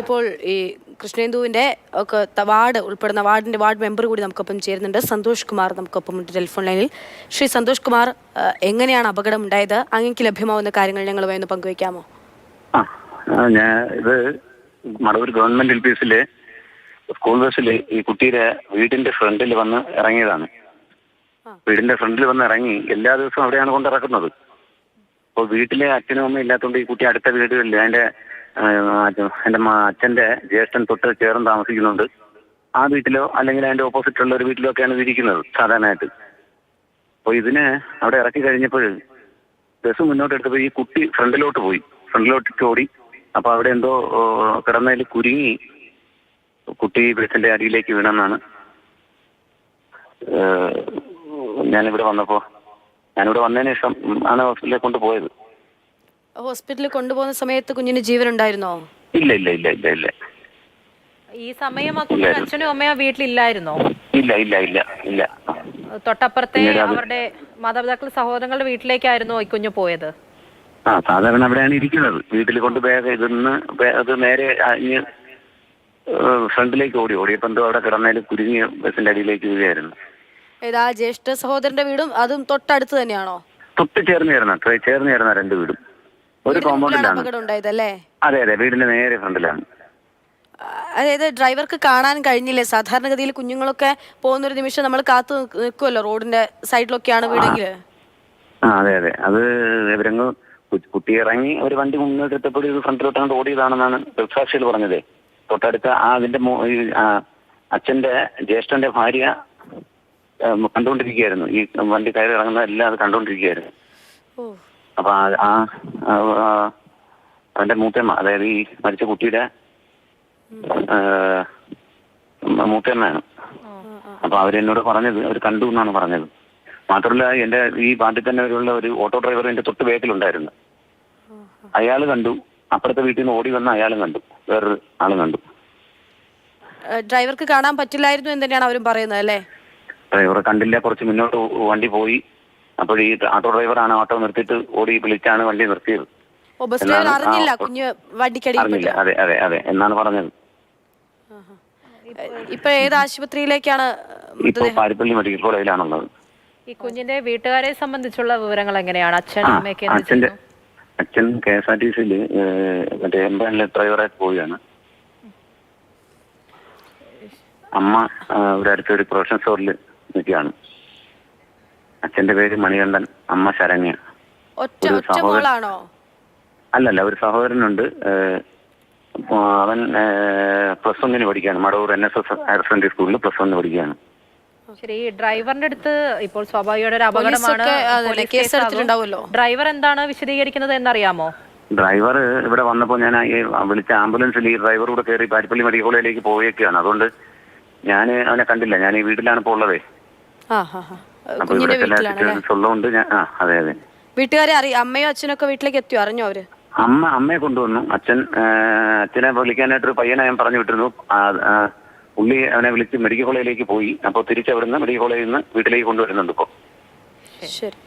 ഇപ്പോൾ ഈ കൃഷ്ണേന്ദുവിന്റെ ഒക്കെ വാർഡ് ഉൾപ്പെടുന്ന വാർഡിന്റെ വാർഡ് മെമ്പർ കൂടി നമുക്കൊപ്പം ചേരുന്നുണ്ട്. സന്തോഷ് കുമാർ നമുക്കൊപ്പം ഉണ്ട് ടെലിഫോൺ ലൈനിൽ. ശ്രീ സന്തോഷ് കുമാർ എങ്ങനെയാണ് അപകടം ഉണ്ടായത്? അങ്ങേക്ക് ലഭ്യമാവുന്ന കാര്യങ്ങൾ ഞങ്ങൾ ഒന്ന് പങ്കുവയ്ക്കാമോ? ഞാൻ ഇത് മടവൂർ ഗവൺമെന്റ് എൽ പി എസിലെ സ്കൂൾ ബസ്സിൽ ഈ കുട്ടിയുടെ വീടിന്റെ ഫ്രണ്ടിൽ വന്ന് ഇറങ്ങിയതാണ്. വീടിന്റെ ഫ്രണ്ടിൽ വന്ന് ഇറങ്ങി എല്ലാ ദിവസവും അവിടെയാണ് കൊണ്ടിറക്കുന്നത്. അപ്പോൾ വീട്ടിലെ അച്ഛനും അമ്മയും ഇല്ലാത്തതുകൊണ്ട് ഈ കുട്ടി അടുത്ത വീടുകളിൽ അതിന്റെ ആ, അച്ഛന്റെ ജ്യേഷ്ഠൻ തൊട്ട് ചേർന്ന് താമസിക്കുന്നുണ്ട്. ആ വീട്ടിലോ അല്ലെങ്കിൽ അതിന്റെ ഓപ്പോസിറ്റ് ഉള്ള ഒരു വീട്ടിലോ ഒക്കെയാണ് ഇരിക്കുന്നത് സാധാരണയായിട്ട്. അപ്പോൾ ഇതിന് അവിടെ ഇറക്കി കഴിഞ്ഞപ്പോൾ ബസ് മുന്നോട്ട് എടുത്തപ്പോൾ ഈ കുട്ടി ഫ്രണ്ടിലോട്ട് പോയി. ഫ്രണ്ടിലോട്ട് ഓടി. അപ്പോൾ അവിടെ എന്തോ കിടന്നതിൽ കുരുങ്ങി കുട്ടി ബസിന്റെ അടിയിലേക്ക് വീണെന്നാണ്. ഞാനിവിടെ വന്നപ്പോ ഞാനിവിടെ വന്നതിന് ശേഷം ആണ് ഹോസ്പിറ്റലിലേക്ക് കൊണ്ടുപോയത്. ഹോസ്പിറ്റലിൽ കൊണ്ടുപോകുന്ന സമയത്ത് കുഞ്ഞിന് ജീവൻ ഉണ്ടായിരുന്നോ ഇല്ല ഇല്ല ഇല്ല ഇല്ല ഇല്ല. ഈ സമയം ആ കുഞ്ഞിന് അച്ഛനും അമ്മയും വീട്ടിലില്ലായിരുന്നോ? ഇല്ല ഇല്ല ഇല്ല ഇല്ല. തൊട്ടപ്പുറത്തെ അവരുടെ മാതാപിതാക്കൾ സഹോദരങ്ങളുടെ വീട്ടിലേക്കായിരുന്നോ ഈ കുഞ്ഞു പോയത്? ആ സാധാരണ അവിടെയാണ് ഇരിക്കുന്നത്. വീട്ടിൽ കൊണ്ട് വേഗം ഇതെന്ന് അത് നേരെ അഞ്ഞ് ഫ്രണ്ടിലേക്ക് ഓടി ഓടിയപ്പോൾ എന്തോ അവിടെ കിടന്നതിൽ കുരുങ്ങി ബസിന്റെ അടിയിലേക്ക് വീഴായിരുന്നു ഏതാ ജ്യേഷ്ഠ സഹോദരന്റെ വീടും അതും തൊട്ടടുത്ത് തന്നെയാണോ? തൊട്ട് ചേർന്ന് ചേർന്ന ചേർന്ന് ചേർന്ന രണ്ട് വീടും. ഒരു കോമ്പൗണ്ടിലാണ് അപകടം അതെ അതെ വീടിന്റെ നേരെ ഫ്രണ്ടിലാണ്. അതായത് ഡ്രൈവർക്ക് കാണാൻ കഴിഞ്ഞില്ലേ? സാധാരണഗതിയിൽ കുഞ്ഞുങ്ങളൊക്കെ പോകുന്ന ഒരു നിമിഷം നമ്മൾ കാത്തു നിൽക്ക് നിൽക്കുമല്ലോ റോഡിന്റെ സൈഡിലൊക്കെയാണ് വീടെങ്കിൽ ആ അതെ അതെ. അത് ഇവരങ്ങ് കുട്ടി ഇറങ്ങി ഒരു വണ്ടി മുന്നോട്ട് എത്തപ്പോൾ ഇത് ഫ്രണ്ടിലോട്ടാണ്ട് ഓടിയതാണെന്നാണ് ദൃക്സാക്ഷികൾ പറഞ്ഞത്. തൊട്ടടുത്ത ആ അതിന്റെ അച്ഛന്റെ ജ്യേഷ്ഠന്റെ ഭാര്യ കണ്ടുകൊണ്ടിരിക്കുകയായിരുന്നു. ഈ വണ്ടി കയറി ഇറങ്ങുന്ന എല്ലാം അത് കണ്ടുകൊണ്ടിരിക്കുകയായിരുന്നു. അപ്പൊ ആ- അവന്റെ മൂത്തമ്മ അതായത് ഈ മരിച്ച കുട്ടിയുടെ മൂത്തമ്മയാണ് അപ്പൊ അവരെന്നോട് പറഞ്ഞത് അവർ കണ്ടു എന്നാണ് പറഞ്ഞത്. മാത്രമല്ല എന്റെ ഈ പാട്ടിൽ തന്നെ ഉള്ള ഒരു ഓട്ടോ ഡ്രൈവർ എന്റെ തൊട്ട് വേക്കിലുണ്ടായിരുന്നു അയാൾ കണ്ടു. അപ്പുറത്തെ വീട്ടിൽ നിന്ന് ഓടി വന്ന അയാളും കണ്ടു. വേറൊരു ആളും കണ്ടു. ഡ്രൈവർക്ക് കാണാൻ പറ്റില്ലായിരുന്നു എന്ന് തന്നെയാണ് അവരും പറയുന്നത് അല്ലേ? ഡ്രൈവർ കണ്ടില്ല കുറച്ച് മുന്നോട്ട് വണ്ടി പോയി. അപ്പോൾ ഈ ഓട്ടോ ഡ്രൈവറാണ് ഓട്ടോ നിർത്തിയിട്ട് ഓടി വിളിച്ചാണ് വണ്ടി നിർത്തിയത്. അറിഞ്ഞില്ല കുഞ്ഞ് അറിഞ്ഞില്ല. അതെ അതെ അതെ. എന്നാണ് പറഞ്ഞത്. ഇപ്പൊ ഏത് ആശുപത്രിയിലേക്കാണ് ഇപ്പൊ പാരിപ്പള്ളി മെഡിക്കൽ കോളേജിലാണുള്ളത്. ഈ കുഞ്ഞിന്റെ വീട്ടുകാരെ സംബന്ധിച്ചുള്ള വിവരങ്ങൾ എങ്ങനെയാണ്? അച്ഛൻ അമ്മയൊക്കെ അച്ഛന്റെ അച്ഛൻ കെ എസ് ആർ ടി സിയിൽ മറ്റേ എംബാനിലെ ഡ്രൈവറായിട്ട് പോവുകയാണ്. അമ്മ ഒരു ഇവിടെ അടുത്തൊരു പ്രൊഫഷൻ സ്റ്റോറിൽ നിൽക്കുകയാണ്. അച്ഛന്റെ പേര് മണികണ്ഠൻ അമ്മ ശരണ്യ. ഒറ്റ ഒറ്റ മോളാണോ? അല്ലല്ല ഒരു സഹോദരനുണ്ട്. അവൻ പ്ലസ് വണ്ണിന് പഠിക്കുകയാണ്. Madavoor N S S higher secondary സ്കൂളിൽ പ്ലസ് വണ്ണിന് പഠിക്കുകയാണ്. ശരി ഡ്രൈവറിന്റെ അടുത്ത് ഇപ്പോൾ സ്വാഭാവികമായിട്ട് ഒരു അപകടമാണ് ഡ്രൈവർ എന്താണ് വിശദീകരിക്കുന്നത് എന്നറിയാമോ? ഡ്രൈവർ ഇവിടെ വന്നപ്പോൾ ഞാൻ വിളിച്ച ആംബുലൻസിൽ ഈ ഡ്രൈവർ കൂടെ കയറി പാരിപ്പള്ളി മെഡിക്കൽ കോളേജിലേക്ക് പോയേക്കാണ്. അതുകൊണ്ട് ഞാൻ അവനെ കണ്ടില്ല. ഞാൻ ഈ വീട്ടിലാണ് ഇപ്പോൾ ഉള്ളതേ. കുഞ്ഞിന്റെ വീട്ടിലാണ് വീട്ടുകാരെ അറിയാം അമ്മയോ അച്ഛനൊക്കെ വീട്ടിലേക്ക് എത്തിയോ? അറിഞ്ഞോ അവർ? അമ്മ അമ്മയെ കൊണ്ടുവന്നു. അച്ഛൻ അച്ഛനെ വിളിക്കാനായിട്ടൊരു പയ്യനെ ഞാൻ പറഞ്ഞു വിട്ടിരുന്നു. പുള്ളി അവനെ വിളിച്ച് മെഡിക്കൽ കോളേജിലേക്ക് പോയി. അപ്പോൾ തിരിച്ചവിടുന്ന് മെഡിക്കൽ കോളേജിൽ നിന്ന് വീട്ടിലേക്ക് കൊണ്ടുവരുന്നുണ്ട് ഇപ്പോൾ ശരി.